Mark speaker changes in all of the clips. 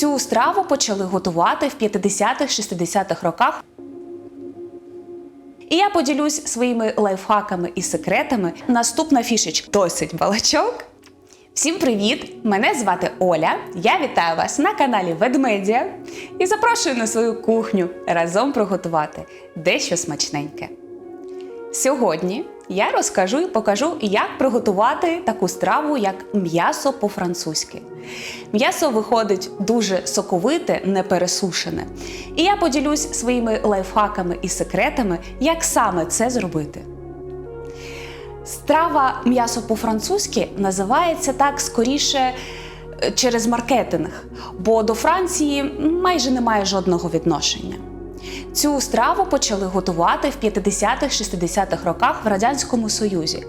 Speaker 1: Цю страву почали готувати в 50-60-х роках. І я поділюсь своїми лайфхаками і секретами. Наступна фішечка досить балачок. Всім привіт! Мене звати Оля. Я вітаю вас на каналі Ведмедія і запрошую на свою кухню разом приготувати дещо смачненьке. Сьогодні я розкажу і покажу, як приготувати таку страву, як м'ясо по-французьки. М'ясо виходить дуже соковите, не пересушене. І я поділюсь своїми лайфхаками і секретами, як саме це зробити. Страва м'ясо по-французьки називається так скоріше е, через маркетинг, бо до Франції майже немає жодного відношення. Цю страву почали готувати в 50-60-х роках в Радянському Союзі.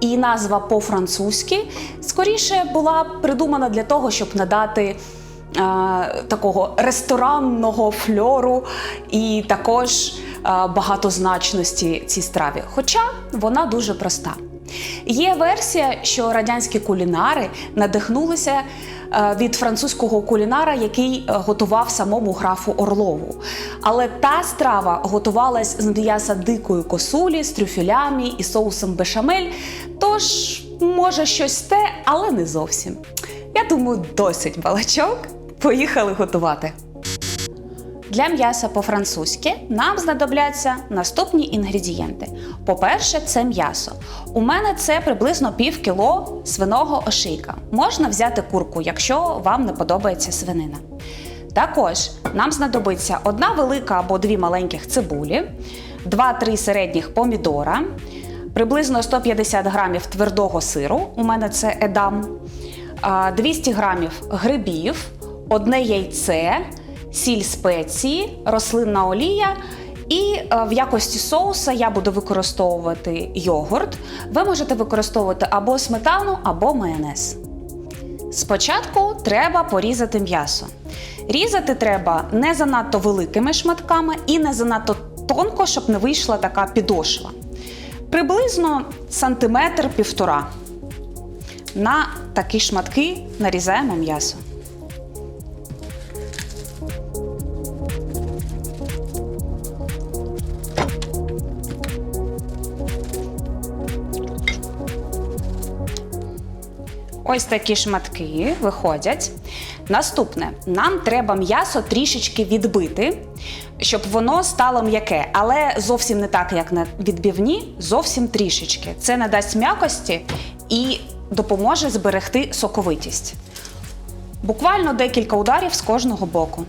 Speaker 1: І назва по-французьки скоріше була придумана для того, щоб надати е, такого ресторанного фльору і також е, багатозначності цій страві. Хоча вона дуже проста. Є версія, що радянські кулінари надихнулися від французького кулінара, який е, готував самому графу Орлову. Але та страва готувалась з м'яса дикої косулі, з трюфелями і соусом бешамель. Тож, може, щось те, але не зовсім. Я думаю, досить балачок. Поїхали готувати. Для м'яса по-французьки нам знадобляться наступні інгредієнти. По-перше, це м'ясо. У мене це приблизно пів кіло свиного ошийка. Можна взяти курку, якщо вам не подобається свинина. Також нам знадобиться одна велика або дві маленьких цибулі, 2-3 середніх помідора, приблизно 150 грамів твердого сиру. У мене це едам, 200 грамів грибів, одне яйце сіль спеції, рослинна олія. І е, в якості соуса я буду використовувати йогурт. Ви можете використовувати або сметану, або майонез. Спочатку треба порізати м'ясо. Різати треба не занадто великими шматками і не занадто тонко, щоб не вийшла така підошва. Приблизно сантиметр півтора. На такі шматки нарізаємо м'ясо. Ось такі шматки виходять. Наступне, нам треба м'ясо трішечки відбити, щоб воно стало м'яке, але зовсім не так, як на відбівні, зовсім трішечки. Це надасть м'якості і допоможе зберегти соковитість. Буквально декілька ударів з кожного боку.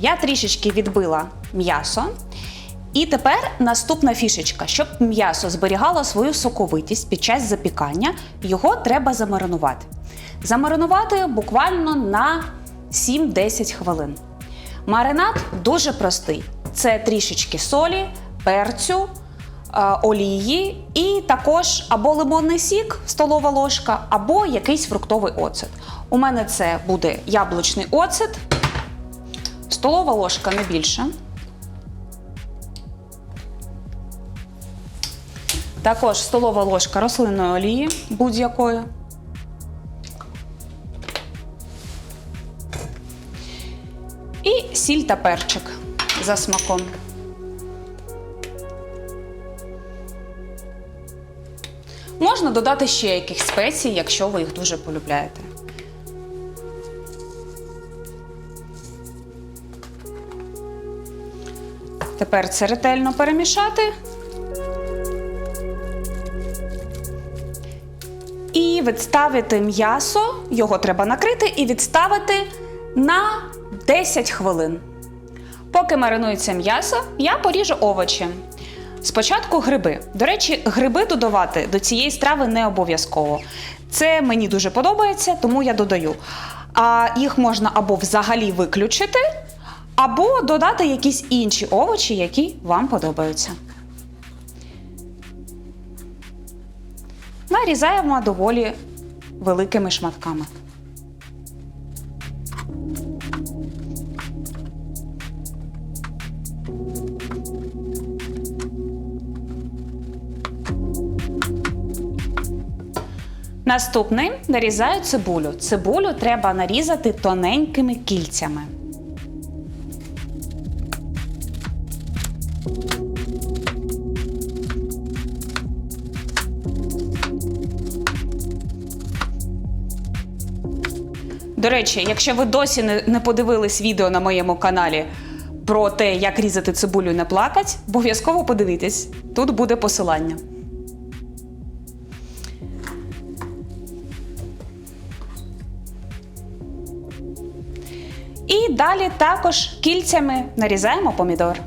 Speaker 1: Я трішечки відбила м'ясо. І тепер наступна фішечка. Щоб м'ясо зберігало свою соковитість під час запікання, його треба замаринувати. Замаринувати буквально на 7-10 хвилин. Маринад дуже простий: це трішечки солі, перцю, е, олії і також або лимонний сік, столова ложка, або якийсь фруктовий оцет. У мене це буде яблучний оцет. Столова ложка не більше. Також столова ложка рослинної олії будь-якої. І сіль та перчик за смаком. Можна додати ще якихось спецій, якщо ви їх дуже полюбляєте. Тепер це ретельно перемішати. І відставити м'ясо, його треба накрити і відставити на 10 хвилин. Поки маринується м'ясо, я поріжу овочі. Спочатку гриби. До речі, гриби додавати до цієї страви не обов'язково. Це мені дуже подобається, тому я додаю. А їх можна або взагалі виключити, або додати якісь інші овочі, які вам подобаються. Нарізаємо доволі великими шматками. Наступний нарізаю цибулю. Цибулю треба нарізати тоненькими кільцями. До речі, якщо ви досі не, не подивились відео на моєму каналі про те, як різати цибулю і не плакать, обов'язково подивитесь. Тут буде посилання. І далі також кільцями нарізаємо помідор.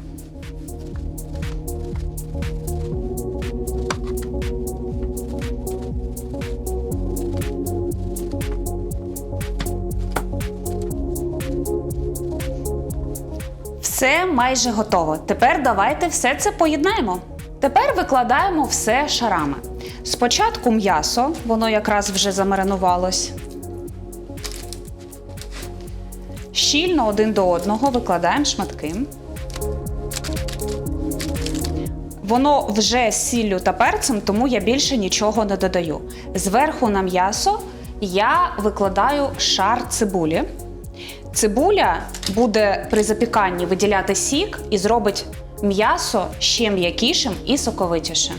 Speaker 1: Все майже готово. Тепер давайте все це поєднаємо. Тепер викладаємо все шарами. Спочатку м'ясо, воно якраз вже замаринувалось. Щільно один до одного викладаємо шматки. Воно вже з сіллю та перцем, тому я більше нічого не додаю. Зверху на м'ясо я викладаю шар цибулі. Цибуля буде при запіканні виділяти сік і зробить м'ясо ще м'якішим і соковитішим.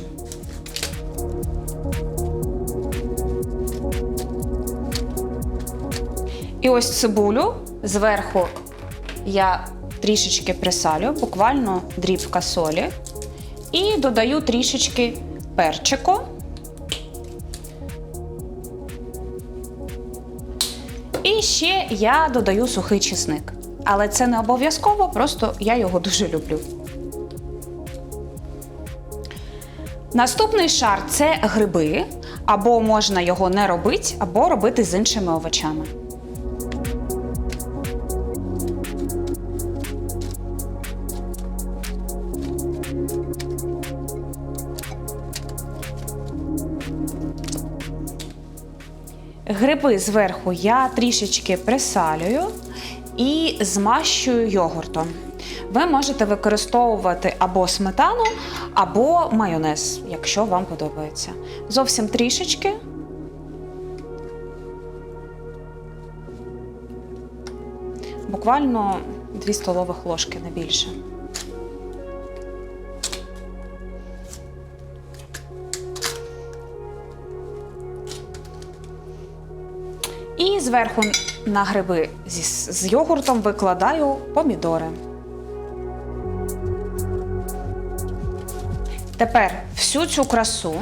Speaker 1: І ось цибулю зверху я трішечки присалю, буквально дрібка солі, і додаю трішечки перчику. Ще я додаю сухий чесник. Але це не обов'язково, просто я його дуже люблю. Наступний шар це гриби, або можна його не робити, або робити з іншими овочами. Гриби зверху я трішечки присалюю і змащую йогуртом. Ви можете використовувати або сметану, або майонез, якщо вам подобається. Зовсім трішечки. Буквально 2 столових ложки, не більше. І зверху на гриби з йогуртом викладаю помідори. Тепер всю цю красу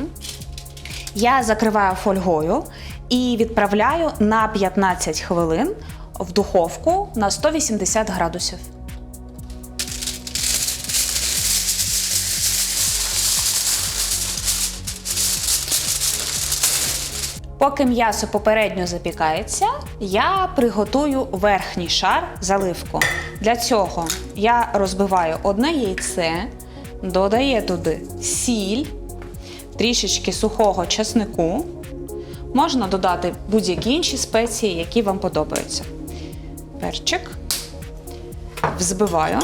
Speaker 1: я закриваю фольгою і відправляю на 15 хвилин в духовку на 180 градусів. Поки м'ясо попередньо запікається, я приготую верхній шар заливку. Для цього я розбиваю одне яйце, додаю туди сіль, трішечки сухого чеснику. Можна додати будь-які інші спеції, які вам подобаються. Перчик. Взбиваю.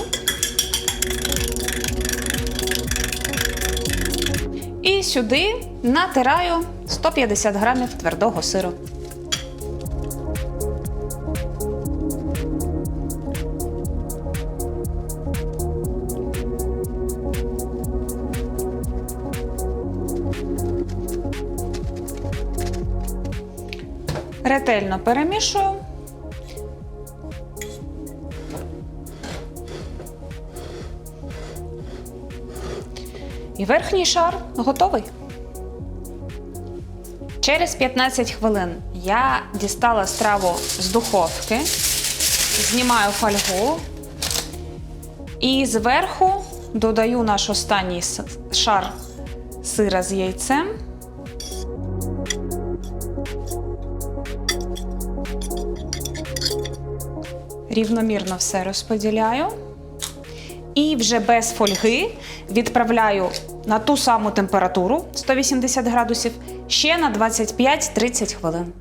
Speaker 1: І сюди натираю 150 грамів твердого сиру. Ретельно перемішую. І верхній шар готовий. Через 15 хвилин я дістала страву з духовки, знімаю фольгу і зверху додаю наш останній шар сира з яйцем. Рівномірно все розподіляю. І вже без фольги відправляю на ту саму температуру 180 градусів ще на 25-30 хвилин.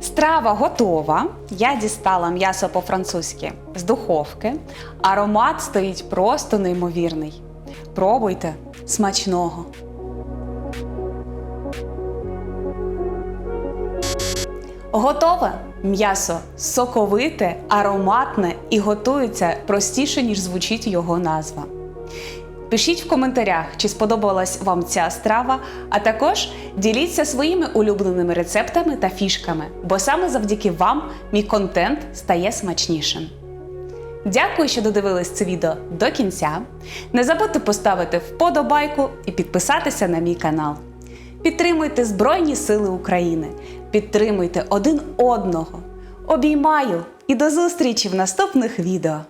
Speaker 1: Страва готова. Я дістала м'ясо по-французьки з духовки. Аромат стоїть просто неймовірний. Пробуйте смачного! Готове! М'ясо соковите, ароматне і готується простіше, ніж звучить його назва. Пишіть в коментарях, чи сподобалась вам ця страва, а також діліться своїми улюбленими рецептами та фішками, бо саме завдяки вам мій контент стає смачнішим. Дякую, що додивились це відео до кінця. Не забудьте поставити вподобайку і підписатися на мій канал. Підтримуйте Збройні Сили України, підтримуйте один одного. Обіймаю і до зустрічі в наступних відео!